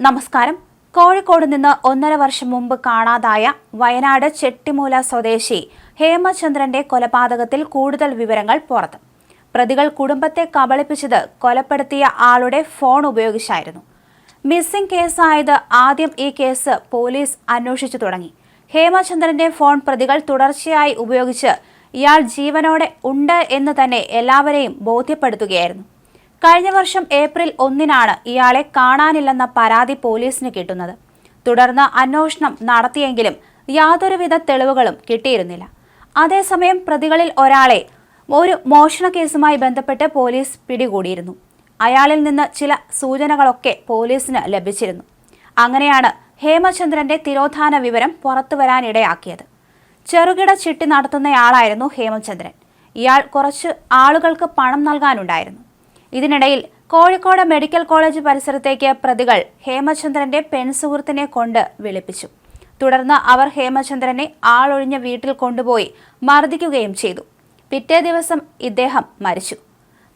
നമസ്കാരം. കോഴിക്കോട് നിന്ന് ഒന്നര വർഷം മുമ്പ് കാണാതായ വയനാട് ചെട്ടിമൂല സ്വദേശി ഹേമചന്ദ്രന്റെ കൊലപാതകത്തിൽ കൂടുതൽ വിവരങ്ങൾ പുറത്ത്. പ്രതികൾ കുടുംബത്തെ കബളിപ്പിച്ചത് കൊലപ്പെടുത്തിയ ആളുടെ ഫോൺ ഉപയോഗിച്ചായിരുന്നു. മിസ്സിംഗ് കേസായത് ആദ്യം ഈ കേസ് പോലീസ് അന്വേഷിച്ചു തുടങ്ങി. ഹേമചന്ദ്രന്റെ ഫോൺ പ്രതികൾ തുടർച്ചയായി ഉപയോഗിച്ച് ഇയാൾ ജീവനോടെ ഉണ്ട് എന്ന് തന്നെ എല്ലാവരെയും ബോധ്യപ്പെടുത്തുകയായിരുന്നു. കഴിഞ്ഞ വർഷം ഏപ്രിൽ ഒന്നിനാണ് ഇയാളെ കാണാനില്ലെന്ന പരാതി പോലീസിന് കിട്ടുന്നത്. തുടർന്ന് അന്വേഷണം നടത്തിയെങ്കിലും യാതൊരുവിധ തെളിവുകളും കിട്ടിയിരുന്നില്ല. അതേസമയം പ്രതികളിൽ ഒരാളെ ഒരു മോഷണ കേസുമായി ബന്ധപ്പെട്ട് പോലീസ് പിടികൂടിയിരുന്നു. അയാളിൽ നിന്ന് ചില സൂചനകളൊക്കെ പോലീസിന് ലഭിച്ചിരുന്നു. അങ്ങനെയാണ് ഹേമചന്ദ്രന്റെ തിരോധാന വിവരം പുറത്തുവരാനിടയാക്കിയത് ചെറുകിട ചിട്ടി നടത്തുന്നയാളായിരുന്നു ഹേമചന്ദ്രൻ. ഇയാൾ കുറച്ച് ആളുകൾക്ക് പണം നൽകാനുണ്ടായിരുന്നു. ഇതിനിടയിൽ കോഴിക്കോട് മെഡിക്കൽ കോളേജ് പരിസരത്തേക്ക് പ്രതികൾ ഹേമചന്ദ്രന്റെ പെൺസുഹൃത്തിനെ കൊണ്ട് വിളിപ്പിച്ചു. തുടർന്ന് അവർ ഹേമചന്ദ്രനെ ആളൊഴിഞ്ഞ വീട്ടിൽ കൊണ്ടുപോയി മർദ്ദിക്കുകയും ചെയ്തു. പിറ്റേ ദിവസം ഇദ്ദേഹം മരിച്ചു.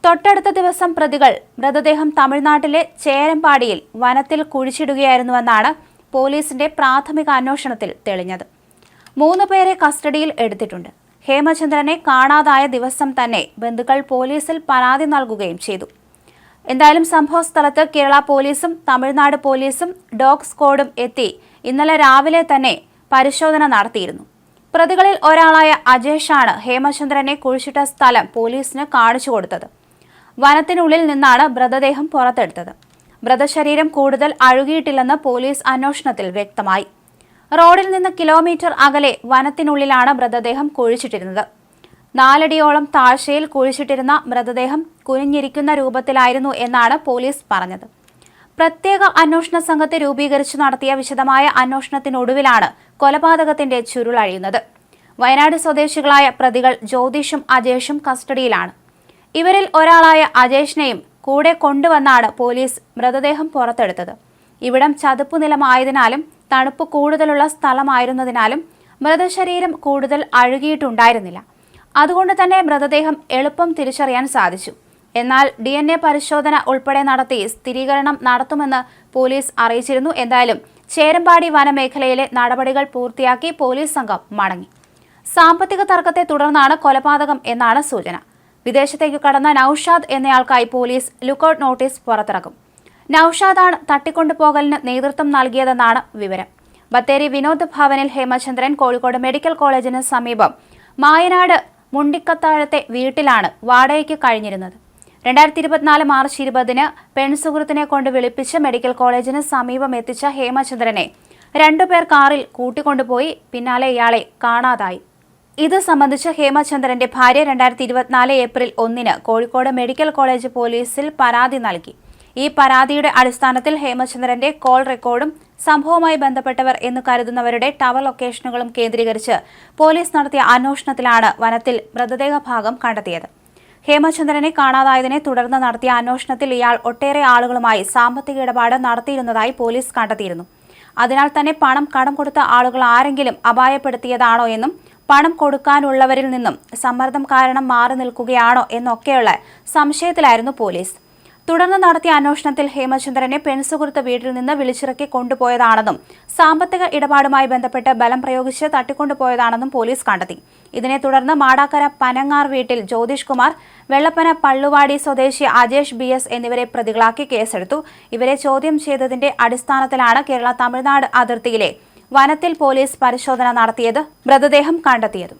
തൊട്ടടുത്ത ദിവസം പ്രതികൾ മൃതദേഹം തമിഴ്നാട്ടിലെ ചേരമ്പാടിയിൽ വനത്തിൽ കുഴിച്ചിടുകയായിരുന്നുവെന്നാണ് പോലീസിന്റെ പ്രാഥമിക അന്വേഷണത്തിൽ തെളിഞ്ഞത്. മൂന്ന് പേരെ കസ്റ്റഡിയിൽ എടുത്തിട്ടുണ്ട്. ഹേമചന്ദ്രനെ കാണാതായ ദിവസം തന്നെ ബന്ധുക്കൾ പോലീസിൽ പരാതി നൽകുകയും ചെയ്തു. എന്തായാലും സംഭവ സ്ഥലത്ത് കേരള പോലീസും തമിഴ്നാട് പോലീസും ഡോഗ് സ്ക്വാഡും എത്തി ഇന്നലെ രാവിലെ തന്നെ പരിശോധന നടത്തിയിരുന്നു. പ്രതികളിൽ ഒരാളായ അജേഷാണ് ഹേമചന്ദ്രനെ കുഴിച്ചിട്ട സ്ഥലം പോലീസിന് കാണിച്ചു കൊടുത്തത്. വനത്തിനുള്ളിൽ നിന്നാണ് മൃതദേഹം പുറത്തെടുത്തത്. മൃതശരീരം കൂടുതൽ അഴുകിയിട്ടില്ലെന്ന് പോലീസ് അന്വേഷണത്തിൽ വ്യക്തമായി. റോഡിൽ നിന്ന് കിലോമീറ്റർ അകലെ വനത്തിനുള്ളിലാണ് മൃതദേഹം കുഴിച്ചിട്ടിരുന്നത്. നാലടിയോളം താഴ്ചയിൽ കുഴിച്ചിട്ടിരുന്ന മൃതദേഹം കുനിഞ്ഞിരിക്കുന്ന രൂപത്തിലായിരുന്നു എന്നാണ് പോലീസ് പറഞ്ഞത്. പ്രത്യേക അന്വേഷണ സംഘത്തെ രൂപീകരിച്ചു നടത്തിയ വിശദമായ അന്വേഷണത്തിനൊടുവിലാണ് കൊലപാതകത്തിന്റെ ചുരുളഴിയുന്നത് വയനാട് സ്വദേശികളായ പ്രതികൾ ജ്യോതിഷും അജേഷും കസ്റ്റഡിയിലാണ്. ഇവരിൽ ഒരാളായ അജേഷിനെയും കൂടെ കൊണ്ടുവന്നാണ് പോലീസ് മൃതദേഹം പുറത്തെടുത്തത്. ഇവിടം ചതുപ്പ് നിലമായതിനാലും തണുപ്പ് കൂടുതലുള്ള സ്ഥലമായിരുന്നതിനാലും മൃതശരീരം കൂടുതൽ അഴുകിയിട്ടുണ്ടായിരുന്നില്ല. അതുകൊണ്ട് തന്നെ മൃതദേഹം എളുപ്പം തിരിച്ചറിയാൻ സാധിച്ചു. എന്നാൽ ഡി എൻ എ പരിശോധന ഉൾപ്പെടെ നടത്തി സ്ഥിരീകരണം നടത്തുമെന്ന് പോലീസ് അറിയിച്ചിരുന്നു. എന്തായാലും ചേരമ്പാടി വനമേഖലയിലെ നടപടികൾ പൂർത്തിയാക്കി പോലീസ് സംഘം മടങ്ങി. സാമ്പത്തിക തർക്കത്തെ തുടർന്നാണ് കൊലപാതകം എന്നാണ് സൂചന. വിദേശത്തേക്ക് കടന്ന നൌഷാദ് എന്നയാൾക്കായി പോലീസ് ലുക്കൌട്ട് നോട്ടീസ് പുറത്തിറക്കും. നൌഷാദാണ് തട്ടിക്കൊണ്ടുപോകലിന് നേതൃത്വം നൽകിയതെന്നാണ് വിവരം. ബത്തേരി വിനോദ് ഭവനിൽ ഹേമചന്ദ്രൻ കോഴിക്കോട് മെഡിക്കൽ കോളേജിന് സമീപം മായനാട് മുണ്ടിക്കത്താഴത്തെ വീട്ടിലാണ് വാടകയ്ക്ക് കഴിഞ്ഞിരുന്നത്. രണ്ടായിരത്തി ഇരുപത്തിനാല് മാർച്ച് ഇരുപതിന് പെൺസുഹൃത്തിനെ കൊണ്ട് വിളിപ്പിച്ച് മെഡിക്കൽ കോളേജിന് സമീപം എത്തിച്ച ഹേമചന്ദ്രനെ രണ്ടുപേർ കാറിൽ കൂട്ടിക്കൊണ്ടുപോയി പിന്നാലെ ഇയാളെ കാണാതായി. ഇത് സംബന്ധിച്ച് ഹേമചന്ദ്രന്റെ ഭാര്യ രണ്ടായിരത്തി ഇരുപത്തിനാല് ഏപ്രിൽ ഒന്നിന് കോഴിക്കോട് മെഡിക്കൽ കോളേജ് പോലീസിൽ പരാതി നൽകി. ഈ പരാതിയുടെ അടിസ്ഥാനത്തിൽ ഹേമചന്ദ്രന്റെ കോൾ റെക്കോർഡും സംഭവവുമായി ബന്ധപ്പെട്ടവർ എന്ന് കരുതുന്നവരുടെ ടവർ ലൊക്കേഷനുകളും കേന്ദ്രീകരിച്ച് പോലീസ് നടത്തിയ അന്വേഷണത്തിലാണ് വനത്തിൽ മൃതദേഹ ഭാഗം കണ്ടെത്തിയത്. ഹേമചന്ദ്രനെ കാണാതായതിനെ തുടർന്ന് നടത്തിയ അന്വേഷണത്തിൽ ഇയാൾ ഒട്ടേറെ ആളുകളുമായി സാമ്പത്തിക ഇടപാട് നടത്തിയിരുന്നതായി പോലീസ് കണ്ടെത്തിയിരുന്നു. അതിനാൽ തന്നെ പണം കടം കൊടുത്ത ആളുകൾ ആരെങ്കിലും അപായപ്പെടുത്തിയതാണോ എന്നും പണം കൊടുക്കാനുള്ളവരിൽ നിന്നും സമ്മർദ്ദം കാരണം മാറി നിൽക്കുകയാണോ എന്നൊക്കെയുള്ള സംശയത്തിലായിരുന്നു പോലീസ്. തുടർന്ന് നടത്തിയ അന്വേഷണത്തിൽ ഹേമചന്ദ്രനെ പെൺസുഹൃത്ത് വീട്ടിൽ നിന്ന് വിളിച്ചിറക്കി കൊണ്ടുപോയതാണെന്നും സാമ്പത്തിക ഇടപാടുമായി ബന്ധപ്പെട്ട് ബലം പ്രയോഗിച്ച് തട്ടിക്കൊണ്ടുപോയതാണെന്നും പോലീസ് കണ്ടെത്തി. ഇതിനെ തുടർന്ന് മാടാക്കര പനങ്ങാർ വീട്ടിൽ ജ്യോതിഷ് കുമാർ വെള്ളപ്പന പള്ളുവാടി സ്വദേശി അജേഷ് ബി എസ് എന്നിവരെ പ്രതികളാക്കി കേസെടുത്തു. ഇവരെ ചോദ്യം ചെയ്തതിന്റെ അടിസ്ഥാനത്തിലാണ് കേരള തമിഴ്നാട് അതിർത്തിയിലെ വനത്തിൽ പോലീസ് പരിശോധന നടത്തിയത് മൃതദേഹം കണ്ടെത്തിയതും.